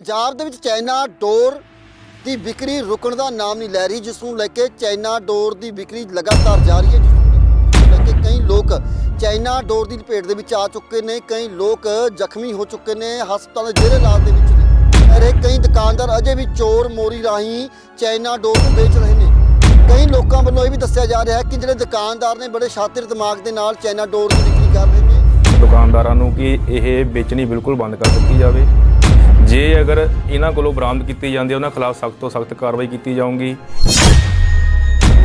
ਪੰਜਾਬ ਦੇ ਵਿੱਚ ਚਾਈਨਾ ਡੋਰ ਦੀ ਵਿਕਰੀ ਰੁਕਣ ਦਾ ਨਾਮ ਨਹੀਂ ਲੈ ਰਹੀ, ਜਿਸ ਨੂੰ ਲੈ ਕੇ ਚਾਈਨਾ ਡੋਰ ਦੀ ਵਿਕਰੀ ਲਗਾਤਾਰ ਜਾਰੀ ਹੈ, ਜਿਸ ਨੂੰ ਲੈ ਕੇ ਕਈ ਲੋਕ ਚਾਈਨਾ ਡੋਰ ਦੀ ਲਪੇਟ ਦੇ ਵਿੱਚ ਆ ਚੁੱਕੇ ਨੇ, ਕਈ ਲੋਕ ਜ਼ਖਮੀ ਹੋ ਚੁੱਕੇ ਨੇ, ਹਸਪਤਾਲ ਦੇ ਜਿਹੜੇ ਇਲਾਜ ਦੇ ਵਿੱਚ ਨੇ ਅਰੇ ਕਈ ਦੁਕਾਨਦਾਰ ਅਜੇ ਵੀ ਚੋਰ ਮੋਰੀ ਰਾਹੀਂ ਚਾਈਨਾ ਡੋਰ ਨੂੰ ਵੇਚ ਰਹੇ ਨੇ। ਕਈ ਲੋਕਾਂ ਵੱਲੋਂ ਇਹ ਵੀ ਦੱਸਿਆ ਜਾ ਰਿਹਾ ਹੈ ਕਿ ਜਿਹੜੇ ਦੁਕਾਨਦਾਰ ਨੇ ਬੜੇ ਸ਼ਾਤਿਰ ਦਿਮਾਗ ਦੇ ਨਾਲ ਚਾਈਨਾ ਡੋਰ ਦੀ ਵਿਕਰੀ ਕਰ ਰਹੇ ਨੇ। ਦੁਕਾਨਦਾਰਾਂ ਨੂੰ ਕਿ ਇਹ ਵੇਚਣੀ ਬਿਲਕੁਲ ਬੰਦ ਕਰ ਦਿੱਤੀ ਜਾਵੇ। ਜੇ ਅਗਰ ਇਹਨਾਂ ਕੋਲੋਂ ਬਰਾਮਦ ਕੀਤੀ ਜਾਂਦੀ ਹੈ, ਉਹਨਾਂ ਖਿਲਾਫ ਸਖਤ ਤੋਂ ਸਖਤ ਕਾਰਵਾਈ ਕੀਤੀ ਜਾਊਗੀ।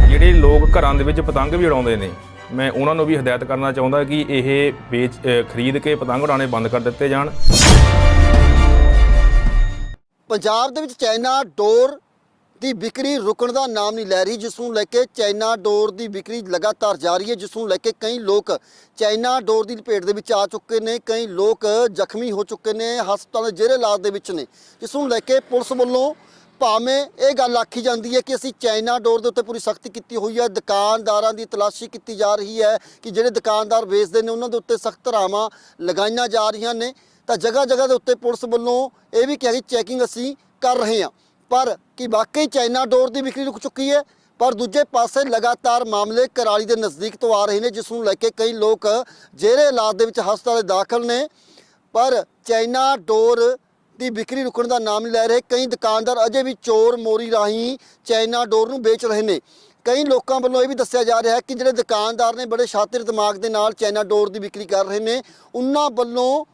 ਜਿਹੜੇ ਲੋਕ ਘਰਾਂ ਦੇ ਵਿੱਚ ਪਤੰਗ ਵੀ ਉਡਾਉਂਦੇ ਨੇ, ਮੈਂ ਉਹਨਾਂ ਨੂੰ ਵੀ ਹਦਾਇਤ ਕਰਨਾ ਚਾਹੁੰਦਾ ਕਿ ਇਹ ਵੇਚ ਖਰੀਦ ਕੇ ਪਤੰਗ ਉਡਾਉਣੇ ਬੰਦ ਕਰ ਦਿੱਤੇ ਜਾਣ। ਪੰਜਾਬ ਦੇ ਵਿੱਚ ਚਾਈਨਾ ਡੋਰ ਦੀ ਵਿਕਰੀ ਰੁਕਣ ਦਾ ਨਾਮ ਨਹੀਂ ਲੈ ਰਹੀ, ਜਿਸ ਨੂੰ ਲੈ ਕੇ ਚਾਈਨਾ ਡੋਰ ਦੀ ਵਿਕਰੀ ਲਗਾਤਾਰ ਜਾਰੀ ਹੈ, ਜਿਸ ਨੂੰ ਲੈ ਕੇ ਕਈ ਲੋਕ ਚਾਈਨਾ ਡੋਰ ਦੀ ਲਪੇਟ ਦੇ ਵਿੱਚ ਆ ਚੁੱਕੇ ਨੇ, ਕਈ ਲੋਕ ਜ਼ਖਮੀ ਹੋ ਚੁੱਕੇ ਨੇ, ਹਸਪਤਾਲ ਦੇ ਜਿਹੜੇ ਇਲਾਜ ਦੇ ਵਿੱਚ ਨੇ। ਜਿਸ ਨੂੰ ਲੈ ਕੇ ਪੁਲਿਸ ਵੱਲੋਂ ਭਾਵੇਂ ਇਹ ਗੱਲ ਆਖੀ ਜਾਂਦੀ ਹੈ ਕਿ ਅਸੀਂ ਚਾਈਨਾ ਡੋਰ ਦੇ ਉੱਤੇ ਪੂਰੀ ਸਖਤੀ ਕੀਤੀ ਹੋਈ ਹੈ, ਦੁਕਾਨਦਾਰਾਂ ਦੀ ਤਲਾਸ਼ੀ ਕੀਤੀ ਜਾ ਰਹੀ ਹੈ ਕਿ ਜਿਹੜੇ ਦੁਕਾਨਦਾਰ ਵੇਚਦੇ ਨੇ, ਉਹਨਾਂ ਦੇ ਉੱਤੇ ਸਖਤ ਧਾਰਾਵਾਂ ਲਗਾਈਆਂ ਜਾ ਰਹੀਆਂ ਨੇ। ਤਾਂ ਜਗ੍ਹਾ ਜਗ੍ਹਾ ਦੇ ਉੱਤੇ ਪੁਲਿਸ ਵੱਲੋਂ ਇਹ ਵੀ ਕਿਹਾ ਕਿ ਚੈਕਿੰਗ ਅਸੀਂ ਕਰ ਰਹੇ ਹਾਂ। ਪਰ ਕਿ ਵਾਕਈ ਚਾਈਨਾ ਡੋਰ ਦੀ ਵਿਕਰੀ ਰੁਕ ਚੁੱਕੀ ਹੈ? ਪਰ ਦੂਜੇ ਪਾਸੇ ਲਗਾਤਾਰ ਮਾਮਲੇ ਕਰਾਲੀ ਦੇ ਨਜ਼ਦੀਕ ਤੋਂ ਆ ਰਹੇ ਨੇ, ਜਿਸ ਨੂੰ ਲੈ ਕੇ ਕਈ ਲੋਕ ਜ਼ੇਰੇ ਇਲਾਜ ਦੇ ਵਿੱਚ ਹਸਪਤਾਲ ਦਾਖਲ ਨੇ। ਪਰ ਚਾਈਨਾ ਡੋਰ ਦੀ ਵਿਕਰੀ ਰੁਕਣ ਦਾ ਨਾਮ ਲੈ ਰਹੇ। ਕਈ ਦੁਕਾਨਦਾਰ ਅਜੇ ਵੀ ਚੋਰ ਮੋਰੀ ਰਾਹੀਂ ਚਾਈਨਾ ਡੋਰ ਨੂੰ ਵੇਚ ਰਹੇ ਨੇ। ਕਈ ਲੋਕਾਂ ਵੱਲੋਂ ਇਹ ਵੀ ਦੱਸਿਆ ਜਾ ਰਿਹਾ ਹੈ ਕਿ ਜਿਹੜੇ ਦੁਕਾਨਦਾਰ ਨੇ ਬੜੇ ਸ਼ਾਤਿਰ ਦਿਮਾਗ ਦੇ ਨਾਲ ਚਾਈਨਾ ਡੋਰ ਦੀ ਵਿਕਰੀ ਕਰ ਰਹੇ ਨੇ, ਉਹਨਾਂ ਵੱਲੋਂ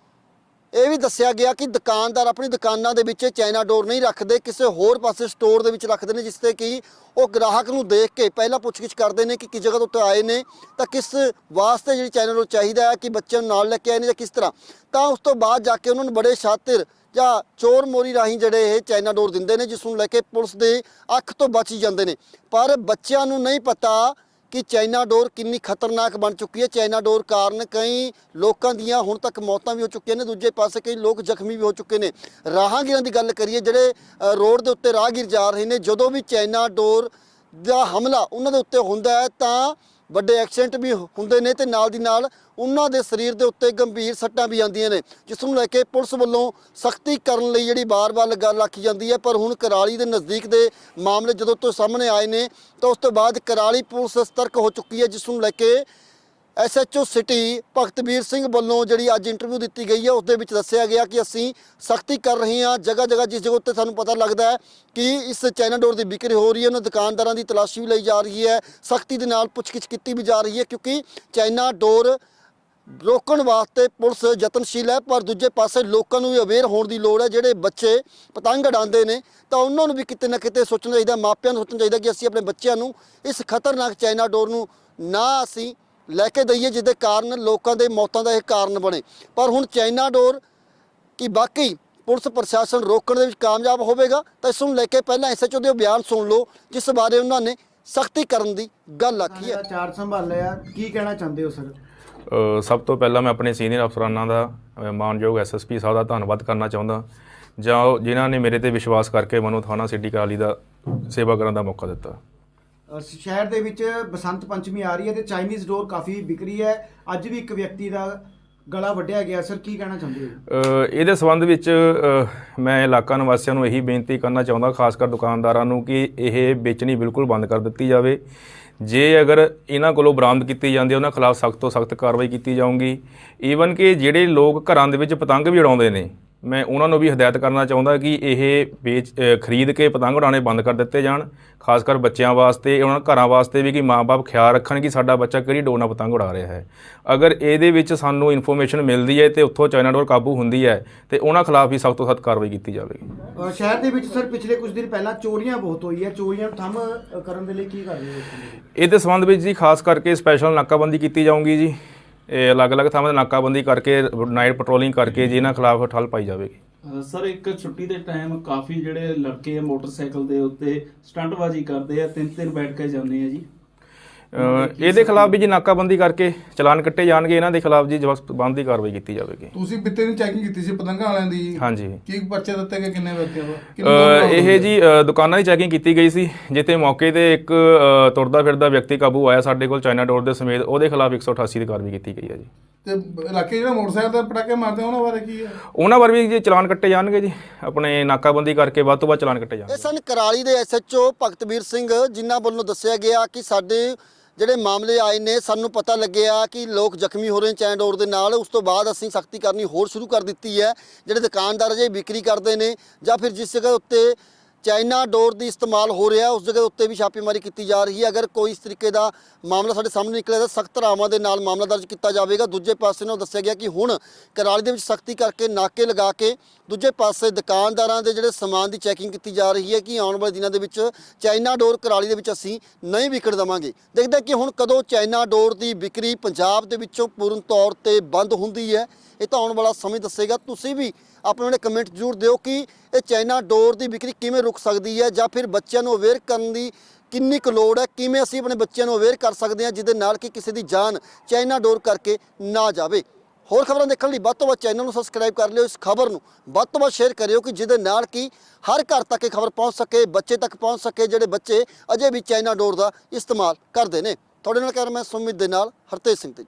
ਇਹ ਵੀ ਦੱਸਿਆ ਗਿਆ ਕਿ ਦੁਕਾਨਦਾਰ ਆਪਣੀ ਦੁਕਾਨਾਂ ਦੇ ਵਿੱਚ ਚਾਈਨਾ ਡੋਰ ਨਹੀਂ ਰੱਖਦੇ, ਕਿਸੇ ਹੋਰ ਪਾਸੇ ਸਟੋਰ ਦੇ ਵਿੱਚ ਰੱਖਦੇ ਨੇ, ਜਿਸ ਤੇ ਕਿ ਉਹ ਗ੍ਰਾਹਕ ਨੂੰ ਦੇਖ ਕੇ ਪਹਿਲਾਂ ਪੁੱਛਗਿੱਛ ਕਰਦੇ ਨੇ ਕਿ ਕਿਸ ਜਗ੍ਹਾ ਤੋਂ ਉੱਤੇ ਆਏ ਨੇ, ਤਾਂ ਕਿਸ ਵਾਸਤੇ ਜਿਹੜੀ ਚਾਈਨਾ ਡੋਰ ਚਾਹੀਦਾ ਹੈ, ਕਿ ਬੱਚਿਆਂ ਨੂੰ ਨਾਲ ਲੈ ਕੇ ਆਏ ਨੇ ਜਾਂ ਕਿਸ ਤਰ੍ਹਾਂ। ਤਾਂ ਉਸ ਤੋਂ ਬਾਅਦ ਜਾ ਕੇ ਉਹਨਾਂ ਨੂੰ ਬੜੇ ਸ਼ਾਤਿਰ ਜਾਂ ਚੋਰ ਮੋਰੀ ਰਾਹੀਂ ਜਿਹੜੇ ਇਹ ਚਾਈਨਾ ਡੋਰ ਦਿੰਦੇ ਨੇ, ਜਿਸ ਨੂੰ ਲੈ ਕੇ ਪੁਲਿਸ ਦੇ ਅੱਖ ਤੋਂ ਬਚ ਜਾਂਦੇ ਨੇ। ਪਰ ਬੱਚਿਆਂ ਨੂੰ ਨਹੀਂ ਪਤਾ ਕਿ ਚਾਈਨਾ ਡੋਰ ਕਿੰਨੀ ਖਤਰਨਾਕ ਬਣ ਚੁੱਕੀ ਹੈ। ਚਾਈਨਾ ਡੋਰ ਕਾਰਨ ਕਈ ਲੋਕਾਂ ਦੀਆਂ ਹੁਣ ਤੱਕ ਮੌਤਾਂ ਵੀ ਹੋ ਚੁੱਕੀਆਂ ਨੇ। ਦੂਜੇ ਪਾਸੇ ਕਈ ਲੋਕ ਜ਼ਖਮੀ ਵੀ ਹੋ ਚੁੱਕੇ ਨੇ। ਰਾਹਗੀਰਾਂ ਦੀ ਗੱਲ ਕਰੀਏ, ਜਿਹੜੇ ਰੋਡ ਦੇ ਉੱਤੇ ਰਾਹਗੀਰ ਜਾ ਰਹੇ ਨੇ, ਜਦੋਂ ਵੀ ਚਾਈਨਾ ਡੋਰ ਦਾ ਹਮਲਾ ਉਹਨਾਂ ਦੇ ਉੱਤੇ ਹੁੰਦਾ ਹੈ ਤਾਂ ਵੱਡੇ ਐਕਸੀਡੈਂਟ ਵੀ ਹੁੰਦੇ ਨੇ ਤੇ ਨਾਲ ਦੀ ਨਾਲ ਉਹਨਾਂ ਦੇ ਸਰੀਰ ਦੇ ਉੱਤੇ ਗੰਭੀਰ ਸੱਟਾਂ ਵੀ ਆਉਂਦੀਆਂ ਨੇ, ਜਿਸ ਨੂੰ ਲੈ ਕੇ ਪੁਲਿਸ ਵੱਲੋਂ ਸਖਤੀ ਕਰਨ ਲਈ ਜਿਹੜੀ ਬਾਰ-ਬਾਰ ਗੱਲ ਆਖੀ ਜਾਂਦੀ ਹੈ। ਪਰ ਹੁਣ ਕਰਾਲੀ ਦੇ ਨਜ਼ਦੀਕ ਦੇ ਮਾਮਲੇ ਜਦੋਂ ਤੋਂ ਸਾਹਮਣੇ ਆਏ ਨੇ, ਤਾਂ ਉਸ ਤੋਂ ਬਾਅਦ ਕਰਾਲੀ ਪੁਲਿਸ ਸਤਰਕ ਹੋ ਚੁੱਕੀ ਹੈ, ਜਿਸ ਨੂੰ ਲੈ ਕੇ ਐਸਐਚਓ ਸਿਟੀ ਭਗਤਵੀਰ ਸਿੰਘ ਵੱਲੋਂ ਜਿਹੜੀ ਅੱਜ ਇੰਟਰਵਿਊ ਦਿੱਤੀ ਗਈ ਹੈ ਉਸ ਦੇ ਵਿੱਚ ਦੱਸਿਆ ਗਿਆ ਕਿ ਅਸੀਂ ਸਖਤੀ ਕਰ ਰਹੇ ਹਾਂ ਜਗ੍ਹਾ ਜਗ੍ਹਾ ਜਿਸ ਜਗ੍ਹਾ ਉੱਤੇ ਸਾਨੂੰ ਪਤਾ ਲੱਗਦਾ ਹੈ ਕਿ ਇਸ ਚਾਈਨਾ ਡੋਰ ਦੀ ਵਿਕਰੀ ਹੋ ਰਹੀ ਹੈ, ਉਹਨਾਂ ਦੁਕਾਨਦਾਰਾਂ ਦੀ ਤਲਾਸ਼ੀ ਵੀ ਲਈ ਜਾ ਰਹੀ ਹੈ, ਸਖਤੀ ਦੇ ਨਾਲ ਪੁੱਛਗਿੱਛ ਕੀਤੀ ਵੀ ਜਾ ਰਹੀ ਹੈ, ਕਿਉਂਕਿ ਚਾਈਨਾ ਡੋਰ ਰੋਕਣ ਵਾਸਤੇ ਪੁਲਿਸ ਯਤਨਸ਼ੀਲ ਹੈ, ਪਰ ਦੂਜੇ ਪਾਸੇ ਲੋਕਾਂ ਨੂੰ ਵੀ ਅਵੇਅਰ ਹੋਣ ਦੀ ਲੋੜ ਹੈ, ਜਿਹੜੇ ਬੱਚੇ ਪਤੰਗ ਉਡਾਉਂਦੇ ਨੇ, ਤਾਂ ਉਹਨਾਂ ਨੂੰ ਵੀ ਕਿਤੇ ਨਾ ਕਿਤੇ ਸੋਚਣਾ ਚਾਹੀਦਾ, ਮਾਪਿਆਂ ਨੂੰ ਸੋਚਣਾ ਚਾਹੀਦਾ ਕਿ ਅਸੀਂ ਆਪਣੇ ਬੱਚਿਆਂ ਨੂੰ ਇਸ ਖਤਰਨਾਕ ਚਾਈਨਾ ਡੋਰ ਨੂੰ ਨਾ ਅਸੀਂ ਲੈ ਕੇ ਦਈਏ ਜਿਹਦੇ ਕਾਰਨ ਲੋਕਾਂ ਦੇ ਮੌਤਾਂ ਦਾ ਇਹ ਕਾਰਨ ਬਣੇ। ਪਰ ਹੁਣ ਚਾਈਨਾ ਡੋਰ ਕਿ ਵਾਕਈ ਪੁਲਿਸ ਪ੍ਰਸ਼ਾਸਨ ਰੋਕਣ ਦੇ ਵਿੱਚ ਕਾਮਯਾਬ ਹੋਵੇਗਾ ਤਾਂ ਇਸ ਨੂੰ ਲੈ ਕੇ ਪਹਿਲਾਂ ਐਸਐਚਓ ਦੇ ਬਿਆਨ ਸੁਣ ਲਓ ਜਿਸ ਬਾਰੇ ਉਹਨਾਂ ਨੇ ਸਖਤੀ ਕਰਨ ਦੀ ਗੱਲ ਆਖੀ ਹੈ। ਦਾ ਚਾਰਜ ਸੰਭਾਲਿਆ ਕੀ ਕਹਿਣਾ ਚਾਹੁੰਦੇ ਹੋ ਸਰ? ਸਭ ਤੋਂ ਪਹਿਲਾਂ ਮੈਂ ਆਪਣੇ ਸੀਨੀਅਰ ਅਫਸਰਾਨਾਂ ਦਾ ਮਾਨਯੋਗ ਐਸਐਸਪੀ ਸਾਹਿਬ ਦਾ ਧੰਨਵਾਦ ਕਰਨਾ ਚਾਹੁੰਦਾ। ਜਾਂ ਉਹ ਜਿਨ੍ਹਾਂ ਨੇ ਮੇਰੇ ਤੇ ਵਿਸ਼ਵਾਸ ਕਰਕੇ ਮੈਨੂੰ ਥਾਣਾ ਸਿਟੀ ਕਾਲੀ ਦਾ ਸੇਵਾ ਕਰਨ ਦਾ ਮੌਕਾ ਦਿੱਤਾ। ਸ਼ਹਿਰ ਦੇ ਵਿੱਚ ਬਸੰਤ ਪੰਚਮੀ ਆ ਰਹੀ ਹੈ ਤੇ ਚਾਈਨੀਜ਼ ਡੋਰ ਕਾਫੀ ਵਿਕਰੀ ਹੈ। ਅੱਜ ਵੀ ਇੱਕ ਵਿਅਕਤੀ ਦਾ ਗਲਾ ਵੱਢਿਆ ਗਿਆ। ਸਰ, ਕੀ ਕਹਿਣਾ ਚਾਹੁੰਦੇ ਹੋ? ਇਹਦੇ ਸੰਬੰਧ ਵਿੱਚ ਮੈਂ ਇਲਾਕਾ ਨਿਵਾਸੀਆਂ ਨੂੰ ਇਹੀ ਬੇਨਤੀ ਕਰਨਾ ਚਾਹੁੰਦਾ, ਖਾਸ ਕਰ ਦੁਕਾਨਦਾਰਾਂ ਨੂੰ, ਕਿ ਇਹ ਵੇਚਣੀ ਬਿਲਕੁਲ ਬੰਦ ਕਰ ਦਿੱਤੀ ਜਾਵੇ। ਜੇ ਅਗਰ ਇਹਨਾਂ ਕੋਲੋਂ ਬਰਾਮਦ ਕੀਤੀ ਜਾਂਦੀ ਉਹਨਾਂ ਖਿਲਾਫ ਸਖਤ ਤੋਂ ਸਖਤ ਕਾਰਵਾਈ ਕੀਤੀ ਜਾਊਗੀ। ਈਵਨ ਕਿ ਜਿਹੜੇ ਲੋਕ ਘਰਾਂ ਦੇ ਵਿੱਚ ਪਤੰਗ ਵੀ ਉਡਾਉਂਦੇ ਨੇ ਮੈਂ ਉਹਨਾਂ ਨੂੰ ਵੀ ਹਦਾਇਤ ਕਰਨਾ ਚਾਹੁੰਦਾ ਕਿ ਇਹ ਵੇਚ ਖਰੀਦ ਕੇ ਪਤੰਗ ਉਡਾਉਣੇ ਬੰਦ ਕਰ ਦਿੱਤੇ ਜਾਣ ਖਾਸ ਕਰ ਬੱਚਿਆਂ ਵਾਸਤੇ ਉਹਨਾਂ ਘਰਾਂ ਵਾਸਤੇ ਵੀ ਕਿ ਮਾਪੇ ਖਿਆਲ ਰੱਖਣ ਕਿ ਸਾਡਾ ਬੱਚਾ ਕਿਹੜੀ ਡੋਰ ਨਾਲ ਪਤੰਗ ਉਡਾ ਰਿਹਾ ਹੈ। ਅਗਰ ਇਹਦੇ ਵਿੱਚ ਸਾਨੂੰ ਇਨਫੋਰਮੇਸ਼ਨ ਮਿਲਦੀ ਹੈ ਤੇ ਉੱਥੋਂ ਚਾਈਨਾ ਡੋਰ ਕਾਬੂ ਹੁੰਦੀ ਹੈ ਤੇ ਉਹਨਾਂ ਖਿਲਾਫ ਵੀ ਸਖਤ ਤੋਂ ਸਖਤ ਕਾਰਵਾਈ ਕੀਤੀ ਜਾਵੇਗੀ। ਸ਼ਹਿਰ ਦੇ ਵਿੱਚ ਸਰ ਪਿਛਲੇ ਕੁਝ ਦਿਨ ਪਹਿਲਾਂ ਚੋਰੀਆਂ ਬਹੁਤ ਹੋਈ ਹੈ ਚੋਰੀਆਂ ਨੂੰ ਥੰਮ ਕਰਨ ਦੇ ਲਈ ਕੀ ਕਰ ਰਹੇ ਹੋ ਇਹਦੇ ਸੰਬੰਧ ਵਿੱਚ ਜੀ ਖਾਸ ਕਰਕੇ ਸਪੈਸ਼ਲ ਨਾਕਾਬੰਦੀ ਕੀਤੀ ਜਾਊਗੀ ਜੀ। ਇਹ ਅਲੱਗ-ਅਲੱਗ ਥਾਵਾਂ ਤੇ ਨਾਕਾਬੰਦੀ ਕਰਕੇ ਨਾਈਟ ਪੈਟਰੋਲਿੰਗ ਕਰਕੇ ਜੀ ਇਹਨਾਂ ਖਿਲਾਫ ਠੱਲ ਪਾਈ ਜਾਵੇਗੀ। ਸਰ ਇੱਕ ਛੁੱਟੀ ਦੇ ਟਾਈਮ ਕਾਫੀ ਜਿਹੜੇ ਲੜਕੇ ਆ ਮੋਟਰਸਾਈਕਲ ਦੇ ਉੱਤੇ ਸਟੰਟਬਾਜ਼ੀ ਕਰਦੇ ਆ ਤਿੰਨ ਤਿੰਨ ਬੈਠ ਕੇ ਜਾਂਦੇ ਆ ਜੀ। ਇਹਦੇ ਖਿਲਾਫ ਵੀ ਜੀ ਨਾਕਾਬੰਦੀ ਕਰਕੇ ਚਲਾਨ ਕੱਟੇ ਜਾਣਗੇ ਇਹਨਾਂ ਦੇ ਖਿਲਾਫ ਜੀ ਜਵਾਬਬੰਦ ਦੀ ਕਾਰਵਾਈ ਕੀਤੀ ਜਾਵੇਗੀ। ਤੁਸੀਂ ਬਿੱਤੇ ਦੀ ਚੈਕਿੰਗ ਕੀਤੀ ਸੀ ਪਤੰਗਾਂ ਵਾਲਿਆਂ ਦੀ? ਹਾਂਜੀ। ਕੀ ਪਰਚੇ ਦਿੱਤੇ ਗਏ ਕਿੰਨੇ ਵਿਅਕਤੀਆਂ ਦਾ ਇਹ? ਜੀ ਦੁਕਾਨਾਂ ਦੀ ਚੈਕਿੰਗ ਕੀਤੀ ਗਈ ਸੀ ਜਿੱਥੇ ਮੌਕੇ ਤੇ ਇੱਕ ਤੁਰਦਾ ਫਿਰਦਾ ਵਿਅਕਤੀ ਕਾਬੂ ਆਇਆ ਸਾਡੇ ਕੋਲ ਚਾਈਨਾ ਡੋਰ ਦੇ ਸਮੇਤ ਉਹਦੇ ਖਿਲਾਫ 188 ਦੀ ਕਾਰਵਾਈ ਕੀਤੀ ਗਈ ਹੈ ਜੀ। ਤੇ ਇਲਾਕੇ ਜਿਹੜਾ ਮੋਟਰਸਾਈਕਲ ਤੇ ਪਟਾਕੇ ਮਾਰਦੇ ਉਹਨਾਂ ਬਾਰੇ ਕੀ ਹੈ ਉਹਨਾਂ ਪਰ ਵੀ ਜੀ ਚਲਾਨ ਕੱਟੇ ਜਾਣਗੇ ਜੀ ਆਪਣੇ ਨਾਕਾਬੰਦੀ ਕਰਕੇ ਵੱਧ ਤੋਂ ਵੱਧ ਚਲਾਨ ਕੱਟੇ ਇਹ ਜਾਣਗੇ ਸਨ ਕਰਾਲੀ ਦੇ ਐਸਐਚਓ ਭਗਤਵੀਰ ਸਿੰਘ ਜਿਨ੍ਹਾਂ ਵੱਲੋਂ ਦੱਸਿਆ ਗਿਆ ਕਿ ਸਾਡੇ ਜਿਹੜੇ ਮਾਮਲੇ ਆਏ ਨੇ, ਸਾਨੂੰ ਪਤਾ ਲੱਗਿਆ ਕਿ ਲੋਕ ਜ਼ਖਮੀ ਹੋ ਰਹੇ ਨੇ ਚੈਨ ਡੋਰ ਦੇ ਨਾਲ। ਉਸ ਤੋਂ ਬਾਅਦ ਅਸੀਂ ਸਖਤੀ ਕਰਨੀ ਹੋਰ ਸ਼ੁਰੂ ਕਰ ਦਿੱਤੀ ਹੈ। ਜਿਹੜੇ ਦੁਕਾਨਦਾਰ ਜੇ ਵਿਕਰੀ ਕਰਦੇ ਨੇ ਜਾਂ ਫਿਰ ਜਿਸ ਜਗ੍ਹਾ ਉੱਤੇ ਚਾਈਨਾ ਡੋਰ ਦੀ ਇਸਤੇਮਾਲ ਹੋ ਰਿਹਾ ਉਸ ਜਗ੍ਹਾ ਉੱਤੇ ਵੀ ਛਾਪੇਮਾਰੀ ਕੀਤੀ ਜਾ ਰਹੀ ਹੈ। ਅਗਰ ਕੋਈ ਇਸ ਤਰੀਕੇ ਦਾ ਮਾਮਲਾ ਸਾਡੇ ਸਾਹਮਣੇ ਨਿਕਲਿਆ ਤਾਂ ਸਖਤ ਧਾਰਾਵਾਂ ਦੇ ਨਾਲ ਮਾਮਲਾ ਦਰਜ ਕੀਤਾ ਜਾਵੇਗਾ। ਦੂਜੇ ਪਾਸੇ ਨਾਲ ਦੱਸਿਆ ਗਿਆ ਕਿ ਹੁਣ ਕਰਾਲੀ ਦੇ ਵਿੱਚ ਸਖਤੀ ਕਰਕੇ ਨਾਕੇ ਲਗਾ ਕੇ ਦੂਜੇ ਪਾਸੇ ਦੁਕਾਨਦਾਰਾਂ ਦੇ ਜਿਹੜੇ ਸਮਾਨ ਦੀ ਚੈਕਿੰਗ ਕੀਤੀ ਜਾ ਰਹੀ ਹੈ ਕਿ ਆਉਣ ਵਾਲੇ ਦਿਨਾਂ ਦੇ ਵਿੱਚ ਚਾਈਨਾ ਡੋਰ ਕਰਾਲੀ ਦੇ ਵਿੱਚ ਅਸੀਂ ਨਹੀਂ ਵਿਕਣ ਦੇਵਾਂਗੇ। ਦੇਖਦੇ ਕਿ ਹੁਣ ਕਦੋਂ ਚਾਈਨਾ ਡੋਰ ਦੀ ਵਿਕਰੀ ਪੰਜਾਬ ਦੇ ਵਿੱਚੋਂ ਪੂਰਨ ਤੌਰ ਤੇ ਬੰਦ ਹੁੰਦੀ ਹੈ। ਇਹ ਤਾਂ ਆਉਣ ਵਾਲਾ ਸਮੇਂ ਦੱਸੇਗਾ। ਤੁਸੀਂ ਵੀ ਆਪਣੇ ਆਪਣੇ ਕਮੈਂਟ ਜ਼ਰੂਰ ਦਿਓ ਕਿ ਇਹ ਚਾਈਨਾ ਡੋਰ ਦੀ ਵਿਕਰੀ ਕਿਵੇਂ ਰੁਕ ਸਕਦੀ ਹੈ ਜਾਂ ਫਿਰ ਬੱਚਿਆਂ ਨੂੰ ਅਵੇਅਰ ਕਰਨ ਦੀ ਕਿੰਨੀ ਕੁ ਲੋੜ ਹੈ, ਕਿਵੇਂ ਅਸੀਂ ਆਪਣੇ ਬੱਚਿਆਂ ਨੂੰ ਅਵੇਅਰ ਕਰ ਸਕਦੇ ਹਾਂ ਜਿਹਦੇ ਨਾਲ ਕਿ ਕਿਸੇ ਦੀ ਜਾਨ ਚਾਈਨਾ ਡੋਰ ਕਰਕੇ ਨਾ ਜਾਵੇ। ਹੋਰ ਖਬਰਾਂ ਦੇਖਣ ਲਈ ਵੱਧ ਤੋਂ ਵੱਧ ਚੈਨਲ ਨੂੰ ਸਬਸਕ੍ਰਾਈਬ ਕਰ ਲਿਓ, ਇਸ ਖਬਰ ਨੂੰ ਵੱਧ ਤੋਂ ਵੱਧ ਸ਼ੇਅਰ ਕਰਿਓ ਕਿ ਜਿਹਦੇ ਨਾਲ ਕਿ ਹਰ ਘਰ ਤੱਕ ਇਹ ਖਬਰ ਪਹੁੰਚ ਸਕੇ, ਬੱਚੇ ਤੱਕ ਪਹੁੰਚ ਸਕੇ, ਜਿਹੜੇ ਬੱਚੇ ਅਜੇ ਵੀ ਚਾਈਨਾ ਡੋਰ ਦਾ ਇਸਤੇਮਾਲ ਕਰਦੇ ਨੇ। ਤੁਹਾਡੇ ਨਾਲ ਕਰ ਮੈਂ ਸੁਮਿਤ ਦੇ ਨਾਲ ਹਰਤੇਜ ਸਿੰਘ ਤੇ।